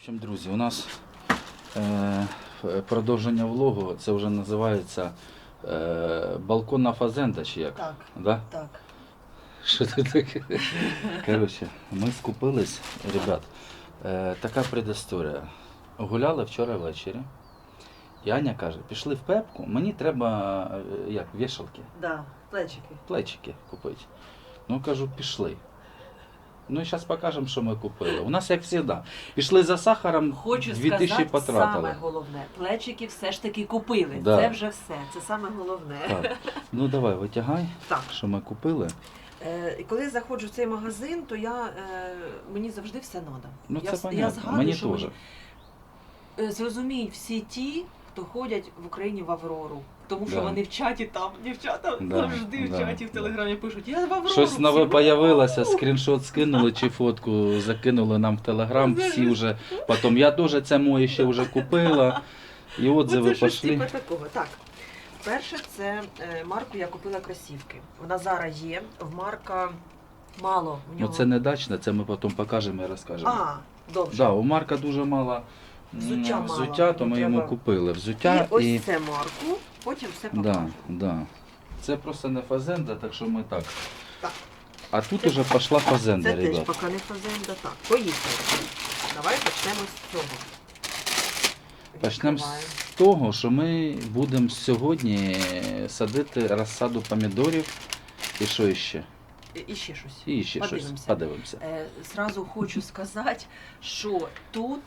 общем, друзі, у нас е, продовження влогу, це вже називається е, балконна фазенда чи як? Так, Да? так. Що це таке? Коротше, ми скупились, ребят. Е, така предісторія. Гуляли вчора ввечері. І Аня каже, пішли в пепку, мені треба е, як, вішалки, Да, плечики. плечики купити. Ну кажу, пішли. Ну і зараз покажемо, що ми купили. У нас, як завжди, пішли за сахаром, Хочу 2000 сказати потратили. саме головне. Плечики все ж таки купили. Да. Це вже все. Це саме головне. Так. Ну давай, витягай, Так. що ми купили. Е, і коли я заходжу в цей магазин, то я е, мені завжди все треба. Ну я, це я понятно. згадую, Мені що теж. мені- е, зрозуміють всі ті, хто ходять в Україні в Аврору. Тому що Да. вони в чаті там, дівчата Да, завжди в да, чаті в да. телеграмі пишуть, я в Аврору. Щось всі, нове «Вау!» появилося, скріншот скинули чи фотку закинули нам в телеграм, всі вже. Потім я теж це моє ще вже купила. І отзиви Оце щось пішли. типу такого. Так. Перше, це е, марку я купила кросівки. Вона зараз є. В марка мало. В Ну нього... це не дачне, це ми потім покажемо і розкажемо. А, добре. Да, у Марка дуже мало м, Взуття мало, взуття, то ми йому треба- купили. І Взуття ось і. це марку, потім все покажу. да. Це просто не фазенда, так що ми так. Так. А тут уже пішла фазенда, Це теж ребят. поки не фазенда. Так, поїхали. Давай почнемо з цього. Почнемо з Відкриваємо. того, що ми будемо сьогодні садити розсаду помідорів і що ще? І- І ще щось. І ще щось. Подивимося. Подивимося. Е, Зразу хочу сказати, що тут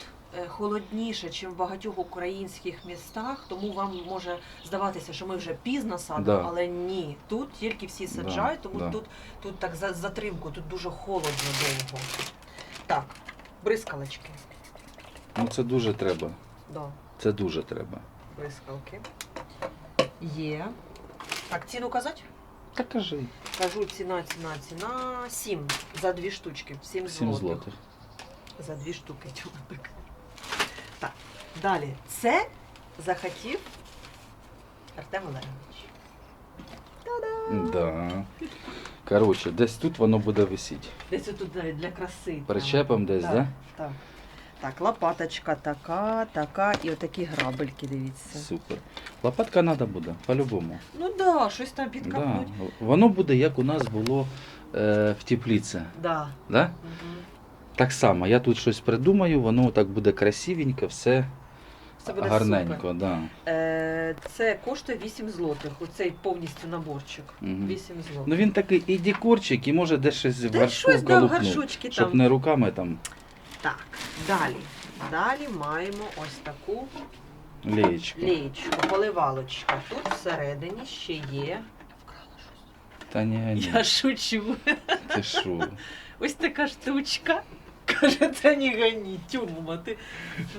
холодніше, ніж в багатьох українських містах, тому вам може здаватися, що ми вже пізно садимо, Да. але ні. Тут тільки всі саджають, тому да. тут, тут так за затримку, тут дуже холодно довго. Так, бризкалочки. Ну це дуже треба. Да, Це дуже треба. бризкалки. Є. Так, ціну казати? Та кажи. Кажу, ціна, ціна, ціна. 7 за дві штучки. 7 7 злотих. злотих. За дві штуки. Так. так. Далі. Це захотів Артем Олегович. Та-дам! Да. Коротше, десь тут воно буде висіти. Десь тут навіть для краси. Причепом десь, так, да? Так. Так, лопаточка така, така, і отакі грабельки, дивіться. Супер. Лопатка треба буде, по-любому. Ну да, щось там Да. Воно буде, як у нас було е, в тепліці. Да. Да? Мгм. Так само, я тут щось придумаю, воно так буде красивенько, все Це буде гарненько. супер. Да. Е, це коштує 8 злотих. Оцей повністю наборчик. Мгм. 8 злотих. Ну він такий і декорчик, і може десь щось в горшку щось да, горшочки щоб там. не руками там Так, далі. Далі маємо ось таку леєчку. леєчку, поливалочка. Тут всередині ще є. Та ні, ні. Я шучу. Ти що? Ось така штучка. Каже, це не гані, тюрма. Ти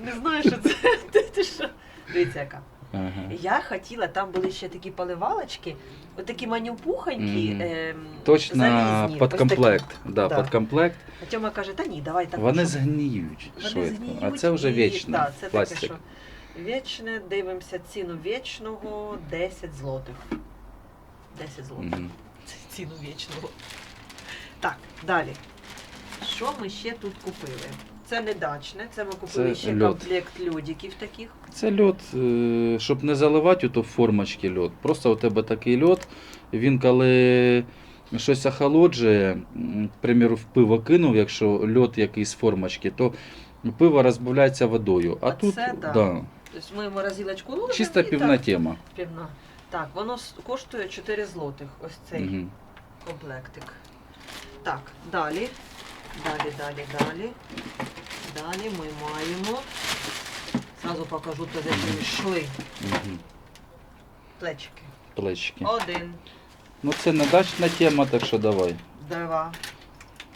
не знаєш, що це ти, ти що? Дивіться, яка. Ага. Я хотіла, там були ще такі поливалочки, отакі манюпухонькі, Мгм. ем, Точно залізні. під ось комплект. такі. Да, Да. під комплект. А Тьома каже, та ні, давай так. Вони щоб- згніють Вони швидко. згниють а це вже і- вічно. Да, це пластик. таке, що вічне, дивимося ціну вічного 10 злотих. 10 злотих. Мгм. Це ціну вічного. Так, далі. Що ми ще тут купили? Це не дачне, це ми купили Це ще льод. комплект льодиків таких. Це льод, е, щоб не заливати ото в формочки льод. Просто у тебе такий льод. Він коли щось охолоджує, м, к примеру, в пиво кинув, якщо льод якийсь з формочки, то пиво розбавляється водою. А А тут це да. да, Тобто ми морозилочку ложимо чисто і півна так, тема. півна. Так, воно с- коштує 4 злотих, ось цей Угу. комплектик. Так, далі. Далі, далі, далі. Далі ми маємо. Зразу покажу, прийшли Угу. плечики. Плечики. Один, Ну це не дачна тема, так що давай. два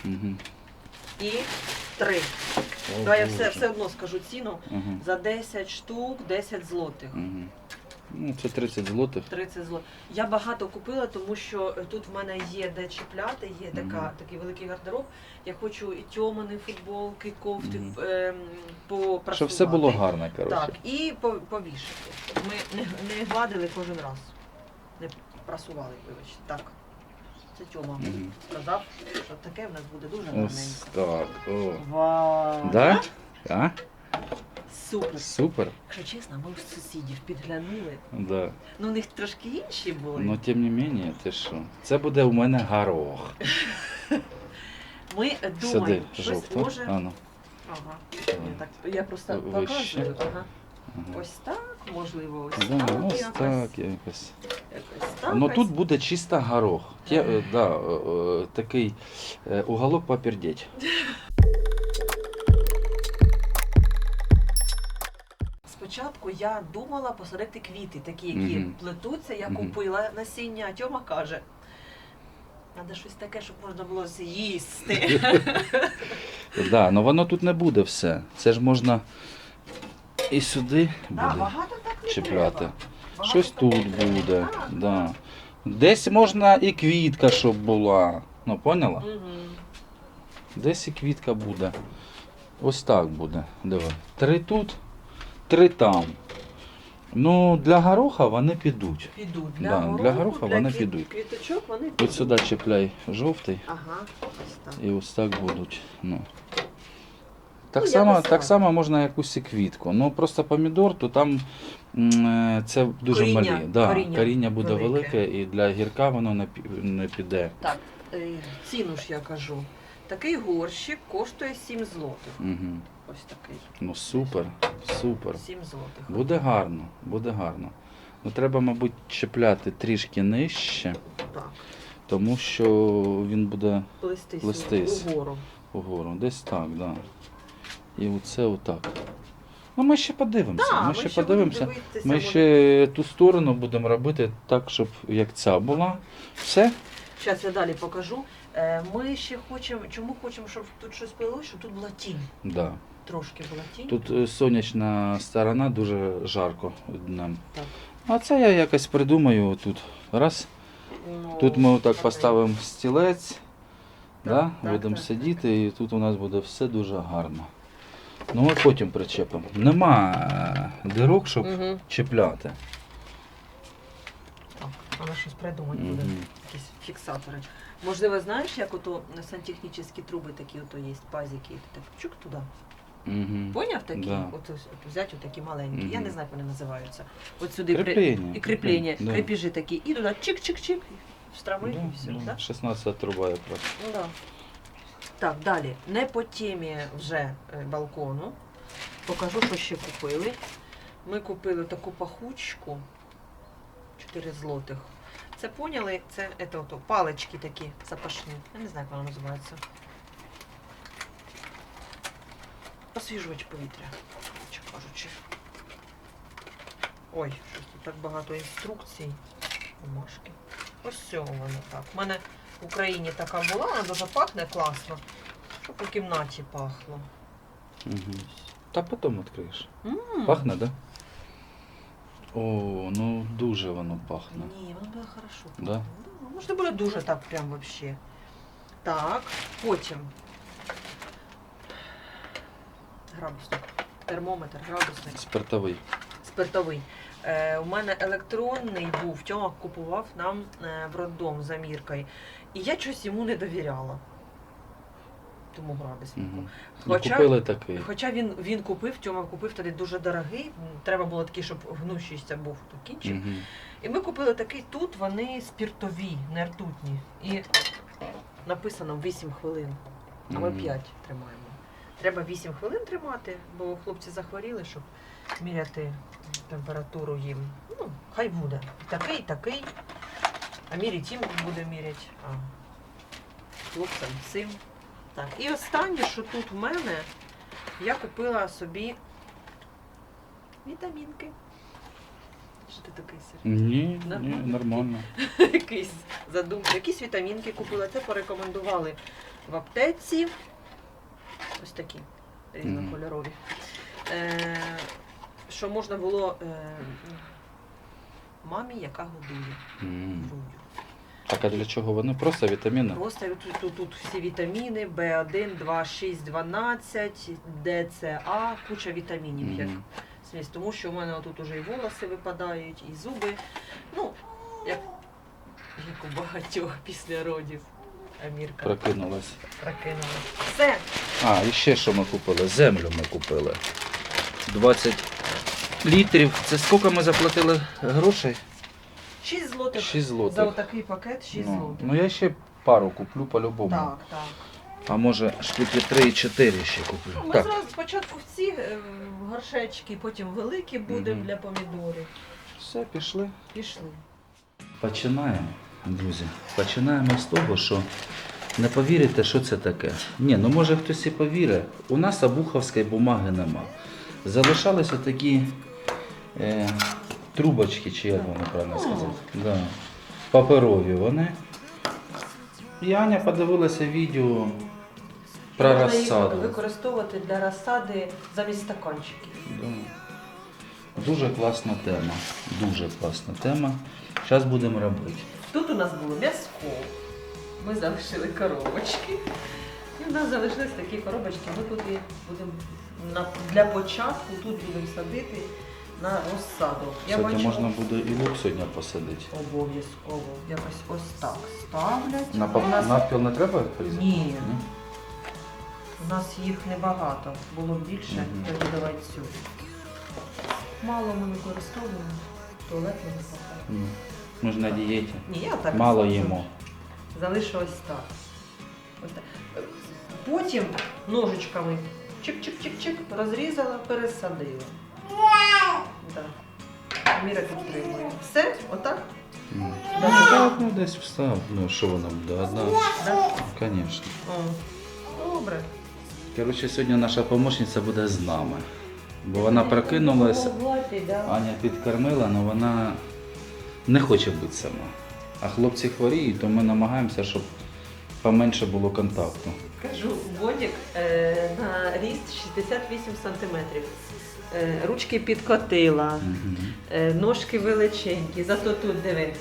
Угу. і три. Да, я все, все одно скажу ціну. Угу. За 10 штук 10 злотих. Угу. Ну, це 30 злотих. 30 злотих. Я багато купила, тому що е, тут в мене є де чіпляти, є така, Мгм. такий великий гардероб. Я хочу і тьомани, футболки, кофти Мгм. ем, попрасувати. Щоб все було гарно, коротше. Так, і по- повішати. Щоб ми не, не гладили кожен раз. Не прасували, вибачте. Так. Це Тьома Мгм. сказав, що таке в нас буде дуже Ось гарненько. так. О. Вау! Да? А? Супер. Супер. Якщо чесно, ми у сусідів підглянули. Да. Ну, у них трошки інші були. Ну, тим не менше, ти що? Це буде у мене горох. Ми е, думаємо, щось жовто. може. А, ну. Ага. Я, так, я просто Вище. показую. Ага. Ага. Ось так, можливо, ось Да, так. ось якось. так якось. Якось так. Ну ось. тут буде чисто горох. Те, е, да, е, е, такий е, уголок попердеть. Спочатку я думала посадити квіти, такі, які Мгм. плетуться. Я Мгм. купила насіння, а Тьома каже. Треба щось таке, щоб можна було з'їсти. Да, ну воно тут не буде все. Це ж можна і сюди Да, буде багато так не чіпляти. треба. Багато Щось так тут треба. буде. Так, Да. Десь можна і квітка, щоб була. Ну, поняла? Мгм. Десь і квітка буде. Ось так буде. Диви. Три тут, три там. Ну, для гороха вони підуть. Підуть. Для, Да, гороху, для гороха вони квіт- підуть. Квіточок вони Ось підуть. сюди чіпляй жовтий. Ага, ось так. І ось так будуть. Ну. Так, Ну, само, так так. само можна якусь і квітку. Ну просто помідор, то там м, е, це дуже Коріння, малі. Да, коріння коріння буде велике. велике і для гірка воно не, пі- не піде. Так, е, ціну ж я кажу. Такий горщик коштує 7 злотих. Угу. Ось такий. Ну супер, супер. 7 злотих. Буде гарно, буде гарно. Ну треба, мабуть, чіпляти трішки нижче, Так, тому що він буде плестись, Плестись. угору. угору. Десь так, так. Да. І оце отак. Ну ми ще подивимося. Так, ми ще подивимося. Ми ще ту сторону будемо робити так, щоб як ця була. Все? Зараз я далі покажу. Е, Ми ще хочемо, чому хочемо, щоб тут щось пилилось, щоб тут була тінь. Да. Трошки була тінь. Тут е, сонячна сторона дуже жарко днем. Так. А це я якось придумаю тут. Раз. Ну, Тут ми отак поставимо стілець, да? так, будемо так, сидіти, і тут у нас буде все дуже гарно. Ну ми потім причепимо. Нема е, дирок, щоб Мгм. чіпляти. Так, треба щось придумати буде. Мгм. Якісь фіксатори. Можливо, знаєш, як ото сантехнічні труби такі ото є, пазики, і ти так чук туди. Угу. Поняв такі? Да. От, от взяти отакі маленькі. Я не знаю, як вони називаються. От сюди при... Кріплення. і кріплення, Да. крепежі такі, і туди чик-чик-чик, встромили Да, і все. да. Да? 16 труба якраз. Ну, да. Так, далі. Не по темі вже е, балкону. Покажу, що ще купили. Ми купили таку пахучку 4 злотих. Це поняли, це это, ото, палички такі запашні. Я не знаю, як вона називається. Освіжувач повітря, чи кажучи. Ой, щось тут так багато інструкцій. Бумажки. Ось цього воно так. У мене в Україні така була, вона дуже пахне класно. Щоб по кімнаті пахло. Угу. Та потім відкриєш. М. Пахне, так? Да? О, ну дуже воно пахне. Ні, воно буде хорошо. Да? Може, не буде дуже так прям вообще. Так, потім. Градусник. Термометр, градусник. Спиртовий. Спиртовий. Е, у мене електронний був, Тьома купував нам е, в роддом за міркою. І я щось йому не довіряла. Тому градуснику. Ну, Хоча, купили такий. хоча він, він купив, Тьома купив тоді дуже дорогий. Треба було такий, щоб гнущийся був то кінчик. Угу. І ми купили такий тут, вони спіртові, не ртутні. І написано 8 хвилин, а ми Мгм. 5 тримаємо. Треба 8 хвилин тримати, бо хлопці захворіли, щоб міряти температуру їм. Ну, хай буде. Такий, такий. А мірять їм буде міряти. А хлопцям цим. Так. І останнє, що тут в мене, я купила собі вітамінки. Що ти такий Сергій? Ні, ні, Нормально? якийсь задумка. Якісь вітамінки купила. Це порекомендували в аптеці. Такі різнокольорові. Е, що можна було е, мамі, яка годує М. груддю. Так, а для чого вони? Просто вітаміни? Просто тут, тут, тут всі вітаміни, В1, 2, 6, 12, ДЦА, куча вітамінів. Як Мгм. смісь. Тому що в мене тут уже і волоси випадають, і зуби. Ну, як, як у багатьох після родів. Амірка Прокинулась. прокинула. Все. А, і ще що ми купили? Землю ми купили. 20 літрів. Це скільки ми заплатили грошей? 6 злотих. 6 За злотих. отакий пакет 6 Ну, злотих. ну я ще пару куплю по-любому. Так, так. А може штуки 3-4 ще куплю. Ну, Ми так, зразу спочатку всі е, горшечки, потім великі будемо Мгм. для помідорів. все, пішли. Пішли. Починаємо, друзі. Починаємо з того, що не повірите, що це таке. Ні, ну може хтось і повірить. У нас обуховської бумаги нема. Залишалися такі е, трубочки, чи як вони правильно сказати. Да. Паперові вони. І Аня подивилася відео про Можна їх розсаду. використовувати для розсади замість стаканчиків. Да. Дуже класна тема. Дуже класна тема. Зараз будемо робити. Тут у нас було м'язко. Ми залишили коробочки. І в нас залишились такі коробочки. Ми туди будемо на, для початку тут будемо садити на розсаду. Кстати, бачу, можна буде і лук сьогодні посадити. обов'язково якось ось так ставлять. На у нас, навпіл не треба різати? Ні. у нас їх небагато. Було більше, Мгм. тоді давай цю. Мало ми використовуємо. Туалетного паперу. Ні. Ми ж на дієті. Ні, я так Мало залишу. їмо. Залишу ось так. Ось так. Потім ножичками чик-чик-чик-чик розрізала, пересадила. Да. Міра підтримує. Все, отак? Ну, так, ну десь встав. Ну, що вона буде? Одна? Да? Звісно. О, Добре. Коротше, сьогодні наша помічниця буде з нами. Бо вона прокинулася, Аня підкормила, але вона не хоче бути сама. А хлопці хворіють, то ми намагаємося, щоб поменше було контакту. Кажу, Бодік е, на ріст 68 сантиметрів. Е, ручки підкотила, е, ножки величенькі, зато тут диви.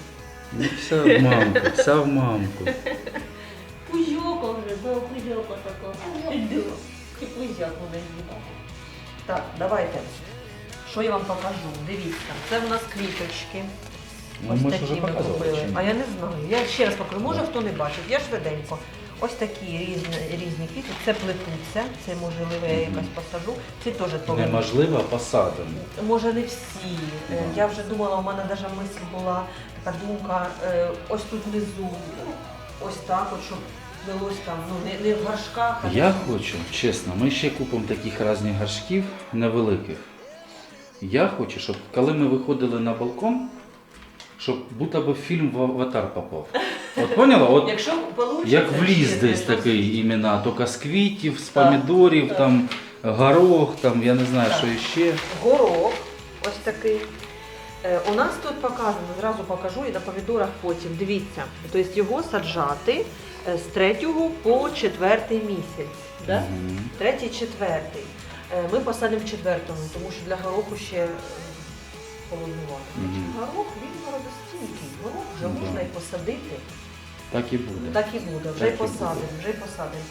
Ну, Вся в мамку, вся в мамку. Пузьока вже, да, пузьока така. Іду. І пузьок буде Так, давайте. Що я вам покажу? Дивіться, це в нас квіточки. Ну, Ось ми ж такі вже ми показували. купили. чи ні? А я не знаю. Я ще раз покажу. Може хто не бачив, я швиденько. Ось такі різні, різні квіти. Це плетуться, це можливо я якась посажу. Ці теж повинні. Неможливо посадимо. Може не всі. Е, Да. Я вже думала, у мене навіть мисль була така думка, е, ось тут внизу, ось так, от, щоб велось там, ну не, не в горшках, а Я хочу, чесно, ми ще купимо таких різних горшків невеликих. Я хочу, щоб коли ми виходили на балкон, щоб будто би фільм в аватар попав. От поняла? От Якщо вийде, як в ліс десь такий іменно, тільки з квітів, з помідорів, так. там горох, там я не знаю, Так. що іще. горох, ось такий. Е, У нас тут показано, зразу покажу і на помідорах потім. Дивіться, тобто його саджати е, з 3 по 4 місяць. Да? Третій, четвертий. Е, Ми посадимо в четвертому, тому що для гороху ще холоднувато. Мгм. Горох він морозостійкий. Горох вже Ну, да. можна і посадити. Так і буде. Так і буде, вже Так й і буде. посадимо, вже й посадимо.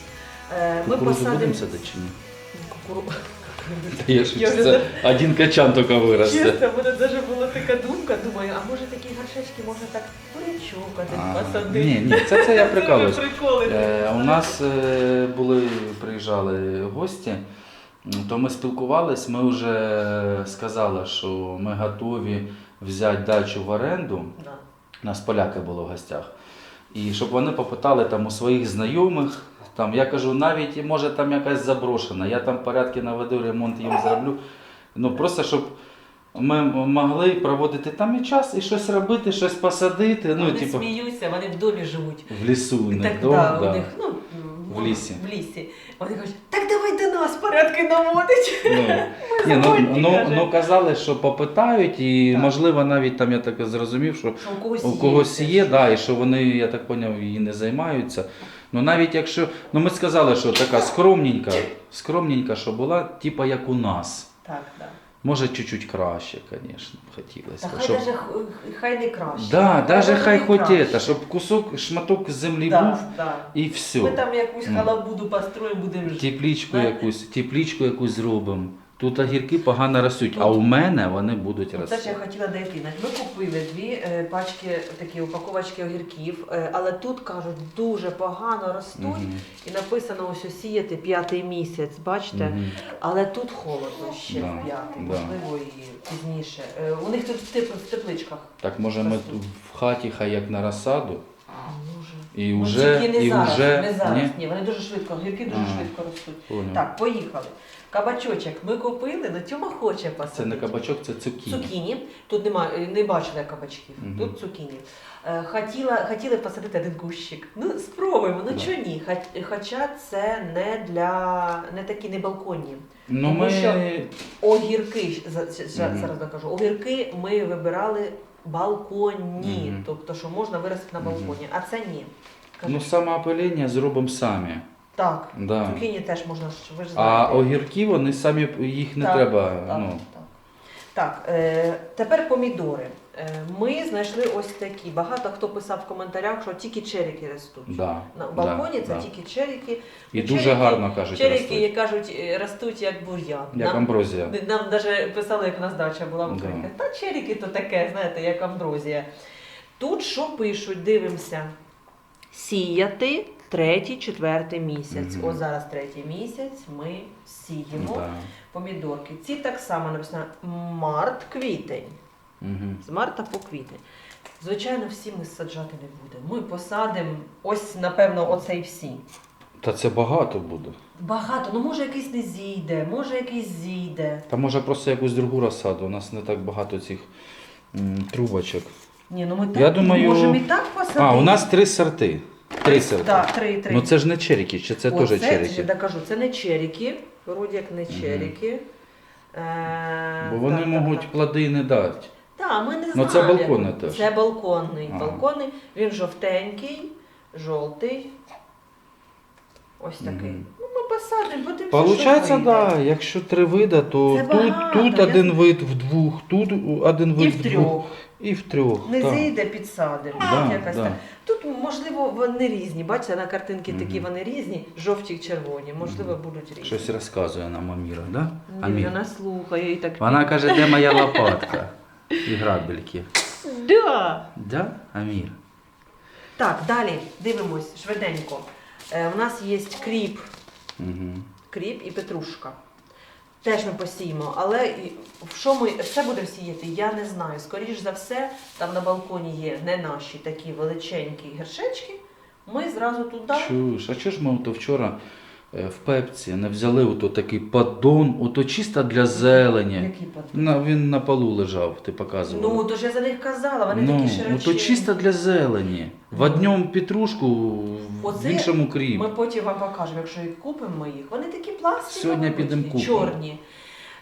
Е, Ми Кукурудзу посадимо будемо садити чи ні? кукуру. Я ж Я вже це один качан тільки виросте. Чесно, в мене була така думка, думаю, а може такі горшечки можна так А, посадити. Ні, ні, це, це я прикалуюсь. Приколи. Е, у нас е, були, приїжджали гості, то ми спілкувались, ми вже сказали, що ми готові взяти дачу в оренду. Да. У нас поляки були в гостях. І щоб вони попитали там у своїх знайомих. Там, я кажу, навіть може там якась заброшена, я там порядки наведу, ремонт їм зроблю. Ну просто щоб ми могли проводити там і час, і щось робити, щось посадити. Ну, вони типу, сміються, вони в домі живуть. в лісу, не так, вдома. да, да. ну, В лісі. В лісі. Вони кажуть, так давай до нас порядки наводить. Ну, ні, ну, згодні, ну, каже. ну казали, що попитають, і Так. можливо навіть там я так зрозумів, що Що у когось у є. когось є, ж. да, і що вони, я так зрозумів, її не займаються. Ну навіть якщо, ну ми сказали, що така скромненька, скромненька, що була, типа як у нас. Так, так. Може, чуть-чуть краще, звісно, хотілося. Та хай щоб... даже хай не краще. Да, даже хай не хоч краще. это, щоб кусок, шматок землі да, був да. і все. Ми там якусь Ну. халабуду построїмо, будемо жити. Теплічку Да? якусь, теплічку якусь зробимо. Тут огірки погано ростуть, а у мене вони будуть Це ж я хотіла дойти. Ми купили дві е, пачки, такі упаковочки огірків, е, але тут кажуть, дуже погано ростуть. Мгм. І написано ось ось сіяти п'ятий місяць, бачите? Мгм. Але тут холодно ще Да, в п'ятий, да. можливо, і пізніше. Е, У них тут в, теп- в тепличках. Так може ми тут в хаті хай як на розсаду, Може. і Ну, вже, тільки не і зараз, вже не зараз. Ні? Ні, вони дуже швидко, огірки дуже Ага. швидко ростуть. Поняв. Так, поїхали. Кабачочок ми купили, але Тьома хоче посадити. Це не кабачок, це цукіні. Цукіні. Тут нема, е, не бачила кабачків. Мгм. Тут цукіні. Е, Хотіла, хотіли посадити один кущик. Ну, спробуємо, ну Да. чого ні? Хоч- Хоча це не для не такі не балконні. Ну Тому ми що Огірки, за- Мгм. зараз докажу, огірки ми вибирали балконні, Мгм. тобто, що можна виростити на Мгм. балконі, а це ні. Кажи. ну самоопилення зробимо самі. Так, Да. цукіні теж можна, ж, ви ж А огірки вони самі їх не Так, треба. Так, ну, так. так е, тепер помідори. Е, ми знайшли ось такі. Багато хто писав в коментарях, що тільки черіки ростуть. да, На балконі да, це да. тільки черіки. І Ну, дуже черіки- гарно кажуть. Черіки, ростуть. як кажуть, е, ростуть як бур'ян. Як Нам- амброзія. Нам навіть писали, як у нас дача була в Да. Та черіки то таке, знаєте, як амброзія. Тут що пишуть, дивимося. Сіяти третій, четвертий місяць. Мгм. Ось зараз третій місяць ми сіємо Да. помідорки. Ці так само написано март-квітень. Угу. З марта по квітень. Звичайно, всі ми саджати не будемо. Ми посадимо ось, напевно, оцей всі. Та це багато буде. Багато, ну може якийсь не зійде, може якийсь зійде. Та може просто якусь другу розсаду. У нас не так багато цих м, трубочок. Ні, ну ми так Я думаю- можемо і так посадити. А, у нас три сорти. Три сорти. Так, три, три. Ну це ж не черіки, чи це О, теж це, черіки? Я докажу, це не черіки, вроді як не Мгм. черіки. Е, Бо вони так, можуть так, плоди і не дати. Так, ми не Ну, це він. теж. Це балконний. Ага. Балконний, він жовтенький, жовтий. Ось такий. Мгм. Ну, ми посадимо, подивимося. Получається, що вийде. да, якщо три вида, то Це тут, багато, тут я один знаю. вид в двох, тут один І вид в в двох. І в трьох. Не зійде, підсадимо. Да, якась да. так. Тут, можливо, вони різні. Бачите, на картинки такі вони різні, жовті й червоні. Можливо, будуть різні. Щось розказує нам Аміра, да? Амір. вона слухає і так. Вона каже, де моя лопатка і грабельки. Да. Да, Амір? Так, далі дивимось швиденько. Е, у нас є кріп, Угу. кріп і петрушка. Теж ми посіємо, але в що ми все будемо сіяти, я не знаю. Скоріше за все, там на балконі є не наші такі величенькі гершечки. Ми зразу туди. Чуєш, а чого ж ми то вчора в пепці не взяли ото такий поддон, ото чисто для зелені. Які под- На, він на полу лежав, ти показував. Ну, то ж я за них казала, вони ну, такі широченні. ото чисто для зелені. В одному петрушку, в Оце іншому кріп. Ми потім вам покажемо, якщо їх купимо ми їх. Вони такі пластикові. Сьогодні підемо купимо. Чорні.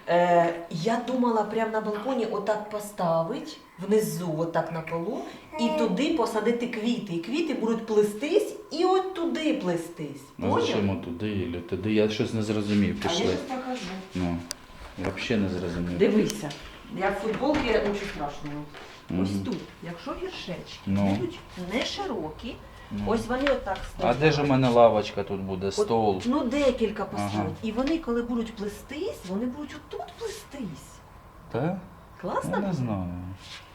Е, я думала прямо на балконі отак поставить внизу, отак на полу, і туди посадити квіти. І квіти будуть плестись і от туди плестись. Ну Поняв? зачем туди і туди? Я щось не зрозумів, А я пішли. щось покажу. Ну, я взагалі не зрозумів. Дивися. Я в футболці нічого страшного. Ось Мгм. тут, якщо гіршечки Ну. будуть не широкі, Ну. ось вони отак А де ж у мене лавочка тут буде, стол? Ну, декілька поставить. Ага. І вони, коли будуть плестись, вони будуть отут плестись. Та? Класно? Я не буде? знаю.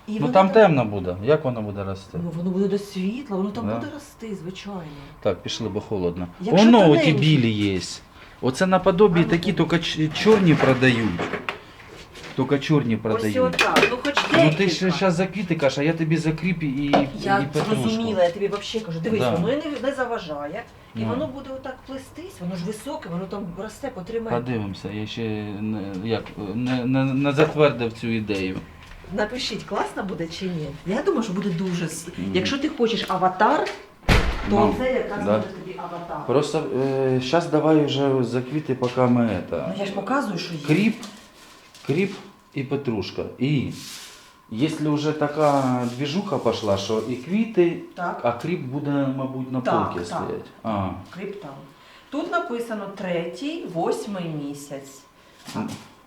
І Ну воно там темно буде. Як воно буде рости? Ну, воно буде до світла, воно там Да. буде рости, звичайно. Так, пішли, бо холодно. Якщо Оно, тоненькі. оті білі є. Оце наподобі А ну, такі, ну. тільки ч- чорні продають. Тільки чорні Ось продають. отак, ну хоч Ну ти ж зараз за квіти кажеш, а я тобі за кріп і, і Я петрушку. зрозуміла, я тобі взагалі кажу, дивись, Да. воно не, не заважає, і Ну. воно буде отак плестись, воно ж високе, воно там росте, потримає. Подивимося, я ще не, як, не, не, не затвердив цю ідею. Напишіть, класно буде чи ні. Я думаю, що буде дуже. с- Якщо ти хочеш аватар, то Ну, це якраз да. буде тобі аватар. Просто е, зараз давай вже за квіти, поки ми это. Ну я ж показую, що є. Кріп, кріп і петрушка. І якщо вже така двіжуха пішла, що і квіти, Так. а кріп буде, мабуть, на Так, полці так. стоять. А, Криптам. Тут написано третій, восьмий місяць.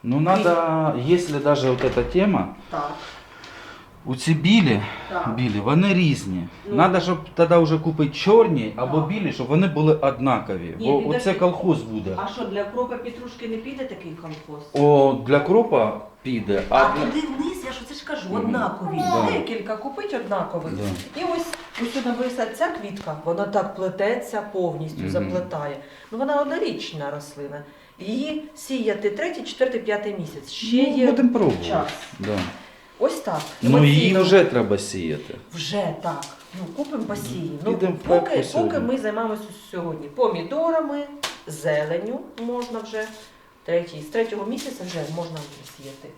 Ну треба, якщо навіть вот эта тема, Так. У ці білі, Так. білі, вони різні. Ну. Треба, щоб тоді вже купити чорні або Так. білі, щоб вони були однакові. Ні, Бо підожди. оце колхоз буде. А що, для кропа петрушки не піде такий колхоз? О, для кропа піде, а, А для... туди вниз, я ж це ж кажу, однакові. Да. Декілька купить однакових. Да. І ось ось сюди висить ця квітка, вона так плететься повністю, Мгм. заплетає. Ну вона однорічна рослина. Її сіяти третій, четвертий, п'ятий місяць. Ще ну, є будемо пробувати. час. Да. Ось так. Ну її Емоційно. вже треба сіяти. Вже так. Ну, купимо посіємо. Ну, Підемо в поки, сьогодні. поки ми займаємося сьогодні помідорами, зеленю можна вже. Третій, з третього місяця вже можна сіяти.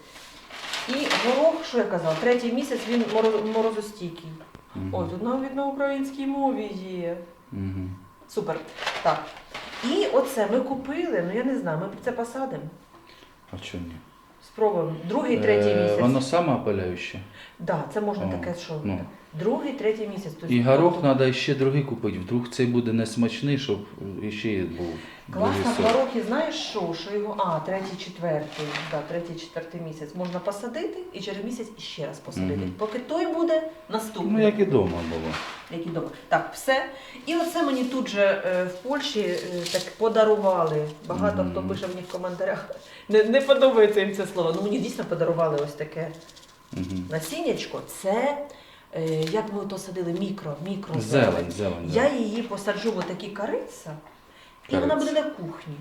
І горох, що я казала, третій місяць він моро- морозостійкий. Мгм. Ой, тут навіть на українській мові є. Мгм. Супер. Так. І оце ми купили, ну я не знаю, ми це посадимо. А чому ні? Спробуємо. Другий, третій Е, місяць. Воно саме самоопаляюче. Да, це можна О, таке, що ну. Другий, третій місяць. Тобто, І горох тобто, треба ще другий купити. Вдруг цей буде несмачний, щоб ще був Класно в сорт. знаєш що? Що його, а, третій, четвертий, да, третій, четвертий місяць можна посадити і через місяць ще раз посадити. Мгм. Поки той буде наступний. Ну, як і вдома було. Які добре. Так, все. І оце мені тут же е, в Польщі е, так подарували. Багато Мгм. хто пише мені в коментарях. Не, не подобається їм це слово. Ну мені дійсно подарували ось таке Мгм. насіннячко. Це як ми то садили? Мікро, мікро Зелень, зелень. Я її посаджу в такі кариця, і вона буде на кухні.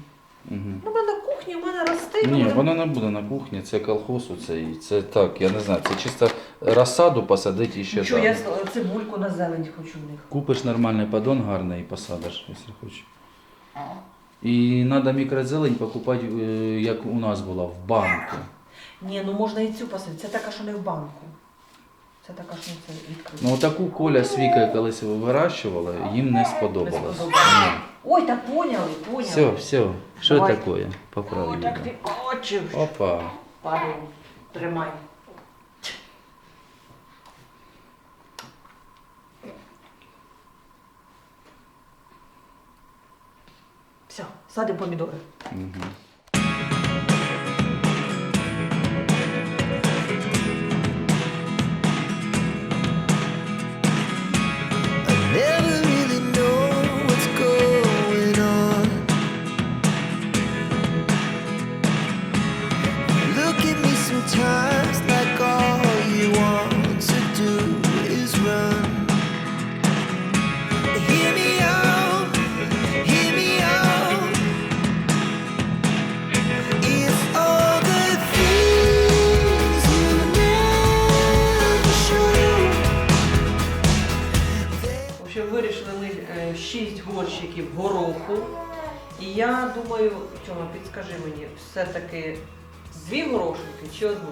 Ну, вона на кухні в мене росте. Ні, буде- вона не буде на кухні, це колхоз оцей. Це так, я не знаю, це чисто розсаду посадити і ще там. я цибульку на зелень хочу в них. Купиш нормальний поддон гарний і посадиш, якщо хочеш. І треба мікрозелень покупати, е, як у нас була, в банку. Ні, ну можна і цю посадити. Це така, що не в банку. Це така, не відкрита. Ну таку Коля з Вікою колись вирощувала, їм не сподобалось. Не сподобалось. Ой, так поняли, поняли. Все, все. Що Давай. таке? Поправ Ой, так ти. Опа. Падаю. Тримай. Все, садимо помідори. Угу.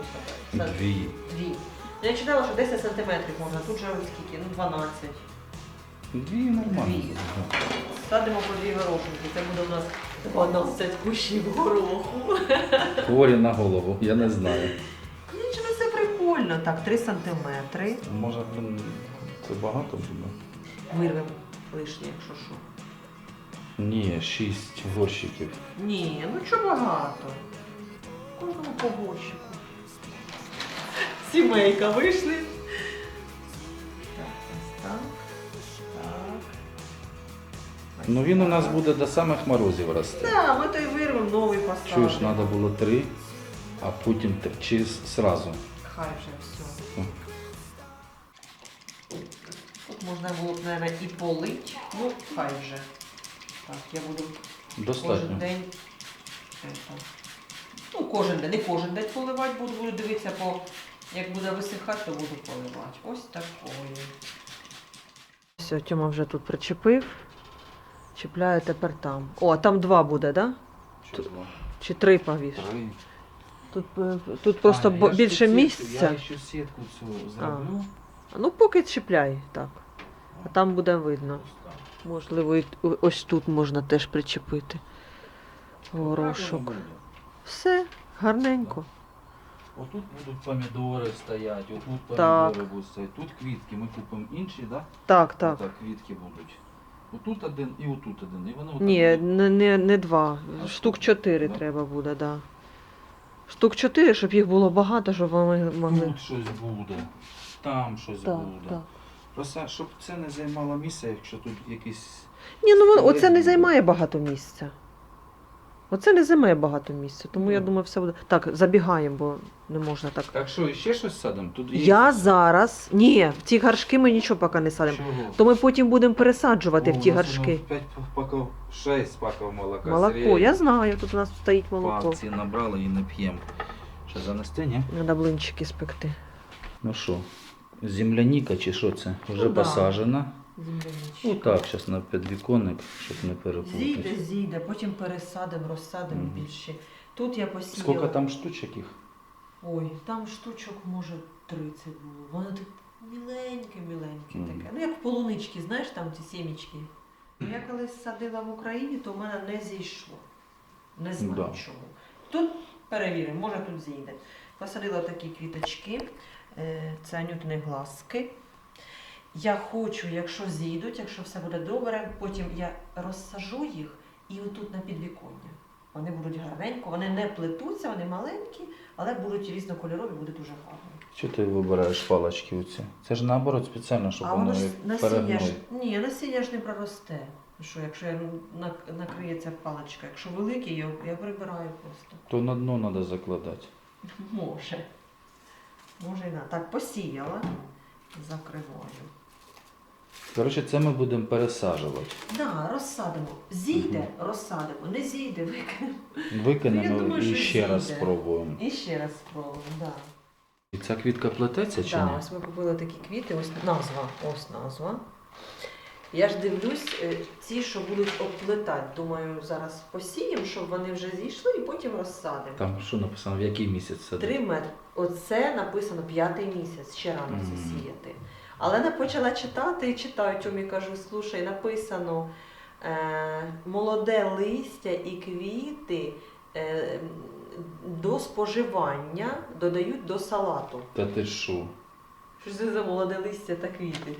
Горошинки чи? Дві. Дві. Ну, Я читала, що 10 сантиметрів можна, тут же скільки? Ну 12. Дві нормально. Дві. Садимо по дві горошинки, це буде у нас 12 кущів гороху. Хворі на голову, я не знаю. Нічого, це прикольно. Так, 3 сантиметри. Може, це багато буде? Вирвемо лишнє, якщо що. Ні, шість горщиків. Ні, ну чого багато? Кожному по горщику. Сімейка вийшли. Так, ось так. Так. Ну він у нас буде до самих морозів рости. Так, ми то й вирвемо новий поставимо. Чуєш, треба було три, а потім три. Чи сразу. Хай вже все. О. Тут можна було б, мабуть, і полить. Ну, хай вже. Так, я буду кожен Достатньо. день. Ну, кожен день, не кожен день поливати буду, буду дивитися, по, як буде висихати, то буду поливати. Ось такою. Все, Тьома вже тут причепив. Чіпляю тепер там. О, там два буде, так? Да? Чи три повіш? Три. Тут, е, тут просто А, я більше тут місця. Я ще сітку цю зроблю. Ну, поки чіпляй, так. А там буде видно. Можливо, і ось тут можна теж причепити. Горошок. Все, гарненько. Отут будуть помідори стоять, отут Так. помідори будуть стоять. Тут квітки, ми купимо інші, да? Так, так. Отак квітки будуть. Отут один і отут один. І вони отак Ні, не, не, не два. А Штук штук, чотири да? треба буде, да. Штук чотири, щоб їх було багато, щоб вони могли. Тут щось буде. там щось Так, буде. так. Просто щоб це не займало місце, якщо тут якісь. Ні, ну воно- оце не займає багато місця. Оце не займає багато місця, тому я Ну. думаю, все буде. Так, забігаємо, бо не можна так. Так що, іще щось садимо? Тут є. Я зараз. Ні, в ті гаршки ми нічого поки не садимо. Чого? То ми потім будемо пересаджувати О, в ті у нас гаршки. П'ять паков, шесть паков молока. Молоко, Сергій, я знаю, тут у нас стоїть молоко. Палці набрали і не п'ємо. Що занести, ні? Треба блинчики спекти. Ну що, земляніка чи що це? Вже Ну да. посаджена. Землянички. Ну так, зараз на підвіконник, щоб не Зійде, переплутати. зійде, потім пересадимо, розсадимо Мгм. більше. Тут я посіяла. Скільки там штучок їх? Ой, там штучок може 30 було. Воно так міленьке-міленьке Мгм. таке. Ну як полунички, знаєш, там ці сімічки. Я колись садила в Україні, то в мене не зійшло. Не знаю Да. чому. Тут перевіримо, може тут зійде. Посадила такі квіточки, е, це анютини глазки. Я хочу, якщо зійдуть, якщо все буде добре, потім я розсажу їх і отут на підвіконня. Вони будуть гарненько, вони не плетуться, вони маленькі, але будуть різнокольорові, буде дуже гарно. Чого ти вибираєш палочки оці? Це ж наоборот спеціально, щоб а воно ж насіння ж, ні, насіння ж не проросте. Що, якщо я нак- накриється паличка, якщо великий, я, я прибираю просто. То на дно треба закладати. Може. Може і на. Так, посіяла, закриваю. Коротше, це ми будемо пересаджувати. Да, розсадимо. Зійде, розсадимо. Не зійде, викинемо. Викинемо Ну, я думаю, і що ще раз зійде. спробуємо. І ще раз спробуємо, так. Да. І ця квітка плететься чи Так, ні? ось ми купили такі квіти, ось назва, ось назва. Я ж дивлюсь, е, ці, що будуть обплетати. Думаю, зараз посіємо, щоб вони вже зійшли і потім розсадимо. Там що написано, в який місяць це? Три метри. Оце написано п'ятий місяць, ще рано це Мгм. сіяти. Але не почала читати і читаю, чому я кажу, слушай, написано е, молоде листя і квіти е, до споживання додають до салату. Та ти що? Що це за молоде листя та квіти?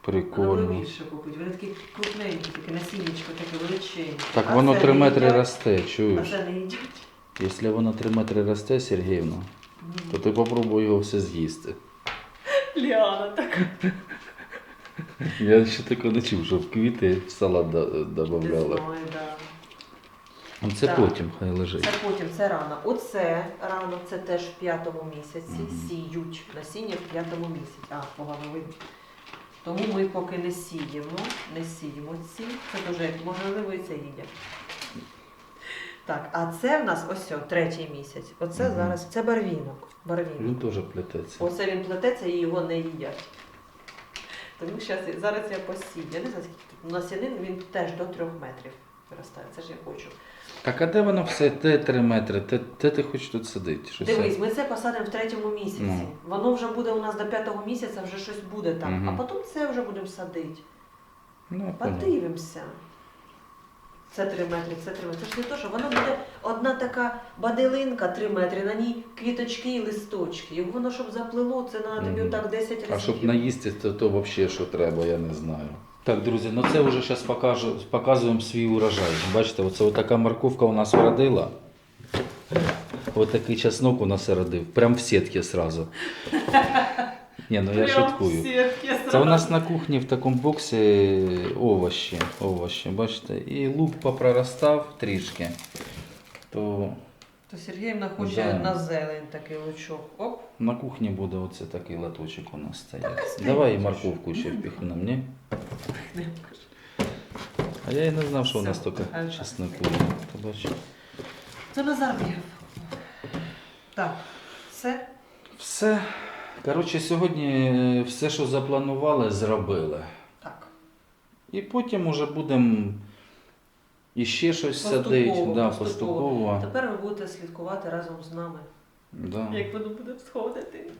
Прикольно. Більше. Вони такі крупненькі, таке насіннячко, таке величеньке. Так А воно це 3 не метри їдять? росте, А чуєш? це не їдять. Якщо воно 3 метри росте, Сергіївна, то ти попробуй його все з'їсти. Ліана така. Я ще такого не чув, щоб квіти в салат до- додавали. да. Це Так. потім хай лежить. Це потім, це рано. Оце рано, це теж в п'ятому місяці. Мгм. Сіють насіння в п'ятому місяці. А, погано видно. Тому ми поки не сіємо, не сіємо ці. Це дуже можливо і це їдять. Так, а це в нас ось о, третій місяць. Оце Мгм. зараз це барвінок. барвінок. Він теж плететься. Оце він плететься і його не їдять. Тому щас, зараз я посію. Я не знаю, скільки тут. Насінин він теж до трьох метрів виростає. Це ж я хочу. Так а де воно все? Те 3 метри, те, те ти хочеш тут сидіти? Що це? Дивись, ми це посадимо в третьому місяці. Ну. Воно вже буде у нас до п'ятого місяця, вже щось буде там. Мгм. А потім це вже будемо садити. Ну, я понял. Подивимося. Це три метри, це три метри. Це ж не то, що воно буде одна така баделинка три метри, на ній квіточки і листочки. І воно, щоб заплило, це треба тобі Мгм. отак 10 разів. А щоб наїсти, то, то взагалі що треба, я не знаю. Так, друзі, ну це вже зараз покажу, показуємо свій урожай. Бачите, оце така морковка у нас вродила. Ось такий чеснок у нас родив. Прям в сітки сразу. Ні, ну я шуткую. Це у нас на кухні в такому боксі овочі. овочі бачите? І лук попроростав трішки. То То Сергіївна хоче Да. на зелень такий лучок. Оп. на кухні буде оце такий латочок у нас стояти. стоїть. Давай і морковку ще впихнемо, ні? А я і не знав, що у нас Все. тільки бачу. Це Назар бігав. Так, все. Все. Коротше, сьогодні е, все, що запланували, зробили. Так. І потім уже будемо іще щось садити. Да, поступово. Тепер ви будете слідкувати разом з нами, Да. як воно буде всходити.